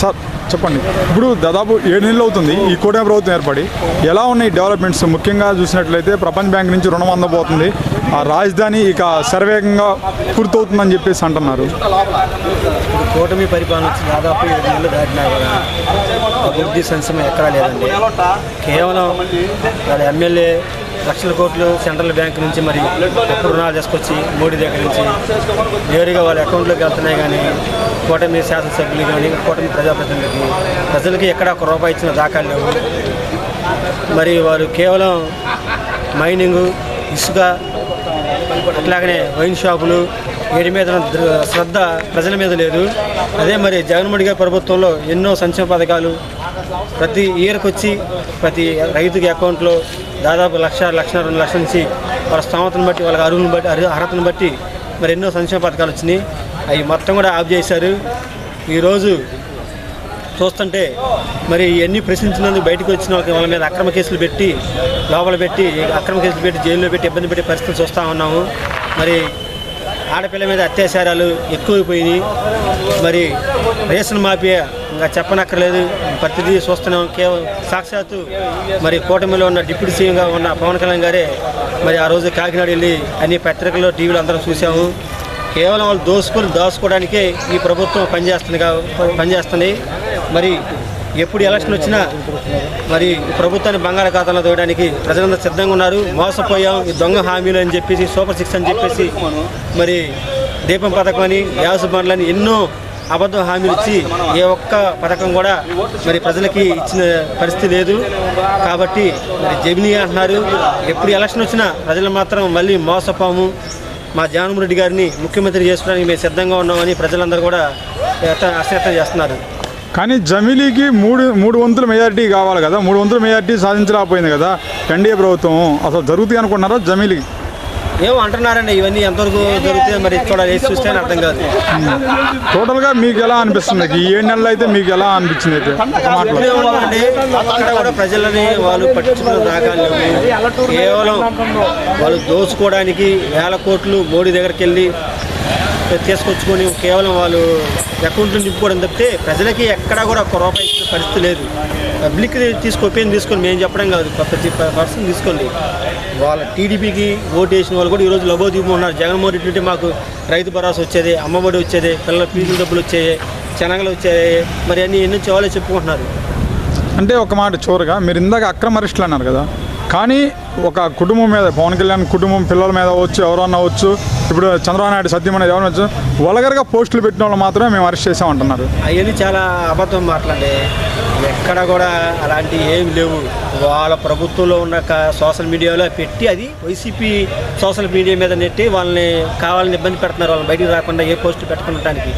Sir చెప్పండి. ఇప్పుడు దాదాపు ఏడు నెలలు అవుతుంది ఈ కూటమి ప్రభుత్వం ఏర్పడి. ఎలా ఉన్నాయి డెవలప్మెంట్స్? ముఖ్యంగా చూసినట్లయితే ప్రపంచ బ్యాంక్ నుంచి రుణం అందబోతుంది. ఆ రాజధాని ఇక శరవేగంగా పూర్తవుతుందని చెప్పేసి అంటున్నారు. కూటమి పరిపాలన దాదాపు ఏడు నెలలు దాటినా కూడా అభివృద్ధి సంక్షేమం ఎక్కడా లేదండి. కేవలం వాళ్ళ ఎమ్మెల్యే లక్షల కోట్లు సెంట్రల్ బ్యాంక్ నుంచి మరి అప్పు రుణాలు తీసుకొచ్చి మోడీ దగ్గర నుంచి నేరుగా వాళ్ళ అకౌంట్లోకి వెళ్తున్నాయి కానీ కూటమి శాసనసభ్యులు కానీ కూటమి ప్రజాప్రతినిధులకి ప్రజలకి ఎక్కడ ఒక రూపాయి ఇచ్చిన దాఖలు లేవు. మరి వారు కేవలం మైనింగ్ ఇసుక అట్లాగనే వైన్ షాపులు వీటి మీద శ్రద్ధ ప్రజల మీద లేదు. అదే మరి జగన్మోహన్ గారి ప్రభుత్వంలో ఎన్నో సంక్షేమ పథకాలు ప్రతి ఇయర్కి వచ్చి ప్రతి రైతుకి అకౌంట్లో దాదాపు లక్ష లక్ష రెండు లక్షల నుంచి వాళ్ళ స్తోమతను బట్టి వాళ్ళ అరువులను బట్టి అర్హతను బట్టి మరి ఎన్నో సంక్షేమ పథకాలు వచ్చినాయి. అవి మొత్తం కూడా ఆఫ్ చేశారు. ఈరోజు చూస్తుంటే మరి ఇవన్నీ ప్రశ్నించినందుకు బయటకు వచ్చిన వాళ్ళకి వాళ్ళ మీద అక్రమ కేసులు పెట్టి లోపల పెట్టి అక్రమ కేసులు పెట్టి జైల్లో పెట్టి ఇబ్బంది పెట్టే పరిస్థితులు చూస్తూ ఉన్నాము. మరి ఆడపిల్ల మీద అత్యాచారాలు ఎక్కువైపోయినాయి. మరి రేషన్ మాఫియా ఇంకా చెప్పనక్కర్లేదు. ప్రతిదీ చూస్తున్నాం. కేవలం సాక్షాత్తు మరి కూటమిలో ఉన్న డిప్యూటీ సీఎంగా ఉన్న పవన్ కళ్యాణ్ గారే మరి ఆ రోజు కాకినాడ వెళ్ళి అన్ని పత్రికల్లో టీవీలో అందరం చూసాము కేవలం వాళ్ళు దోసుకొని దాచుకోవడానికే ఈ ప్రభుత్వం పనిచేస్తుంది కా- పనిచేస్తుంది. మరి ఎప్పుడు ఎలక్షన్ వచ్చినా మరి ప్రభుత్వాన్ని ప్రభుత్వాన్ని బంగాళాఖాతంలో దోయడానికి ప్రజలందరూ సిద్ధంగా ఉన్నారు. మోసపోయాం. ఈ దొంగ హామీలు అని చెప్పేసి సూపర్ సిక్స్ అని చెప్పేసి మరి దీపం పథకం అని యాసు బండ్లని ఎన్నో అబద్ధ హామీలు ఇచ్చి ఏ ఒక్క పథకం కూడా మరి ప్రజలకి ఇచ్చిన పరిస్థితి లేదు. కాబట్టి మరి జమినీ అంటున్నారు. ఎప్పుడు ఎలక్షన్ వచ్చినా ప్రజలు మాత్రం మళ్ళీ మోసపోము. మా జగన్మోహన్ రెడ్డి గారిని ముఖ్యమంత్రి చేసుకోవడానికి మేము సిద్ధంగా ఉన్నామని ప్రజలందరూ కూడా అశ్రద్ధ చేస్తున్నారు. కానీ జమిలీకి మూడు మూడు వంతుల మెజారిటీ కావాలి కదా. మూడు వంతుల మెజారిటీ సాధించలేకపోయింది కదా. ఎన్డీఏ ప్రభుత్వం. అసలు జరుగుతాయి అనుకుంటున్నారా జమిలీ ఏమో అంటున్నారండి ఇవన్నీ ఎంతవరకు జరుగుతాయి మరి చూడాలి చూస్తే అర్థం కాదు. టోటల్గా మీకు ఎలా అనిపిస్తుంది? ఈ ఏడు నెలలు అయితే మీకు ఎలా అనిపించింది అయితే? అక్కడ కూడా ప్రజలని వాళ్ళు పట్టించుకున్న దాఖలు కేవలం వాళ్ళు దోచుకోవడానికి వేల కోట్లు మోడీ దగ్గరికి వెళ్ళి తీసుకొచ్చుకొని కేవలం వాళ్ళు అకౌంట్లు నింపుకోవడం తప్పితే ప్రజలకి ఎక్కడా కూడా ఒక రూపాయి ఇచ్చిన పరిస్థితి లేదు. పబ్లిక్ తీసుకొని తీసుకొని మేము చెప్పడం కాదు. ప్రతి పర్సన్ తీసుకోండి. వాళ్ళ టీడీపీకి ఓటు వేసిన వాళ్ళు కూడా ఈరోజు లబోదీపం ఉన్నారు. జగన్మోహన్ రెడ్డి అంటే మాకు రైతు భరోసా వచ్చేది అమ్మఒడి వచ్చేది పిల్లల ఫీజులు డబ్బులు వచ్చాయి శనగలు వచ్చాయి మరి అన్నీ ఎన్నో వాళ్ళే చెప్పుకుంటున్నారు. అంటే ఒక మాట చివరిగా మీరు ఇందాక అక్రమ అరెస్టులు అన్నారు కదా. కానీ ఒక కుటుంబం మీద పవన్ కళ్యాణ్ కుటుంబం పిల్లల మీద అవ్వచ్చు ఎవరన్నా అవ్వచ్చు ఇప్పుడు చంద్రబాబు నాయుడు సత్యం అనేది ఎవరైనా వలగరగా పోస్టులు పెట్టిన వాళ్ళు మాత్రమే మేము అరెస్ట్ చేసామంటున్నారు అవన్నీ చాలా అబద్ధం మాట్లాడే. ఎక్కడ కూడా అలాంటి ఏమి లేవు. వాళ్ళ ప్రభుత్వంలో ఉన్న సోషల్ మీడియాలో పెట్టి అది వైసీపీ సోషల్ మీడియా మీద నెట్టి వాళ్ళని కావాలని ఇబ్బంది పెడుతున్నారు. వాళ్ళని బయటికి రాకుండా ఏ పోస్ట్ పెట్టుకుంటానికి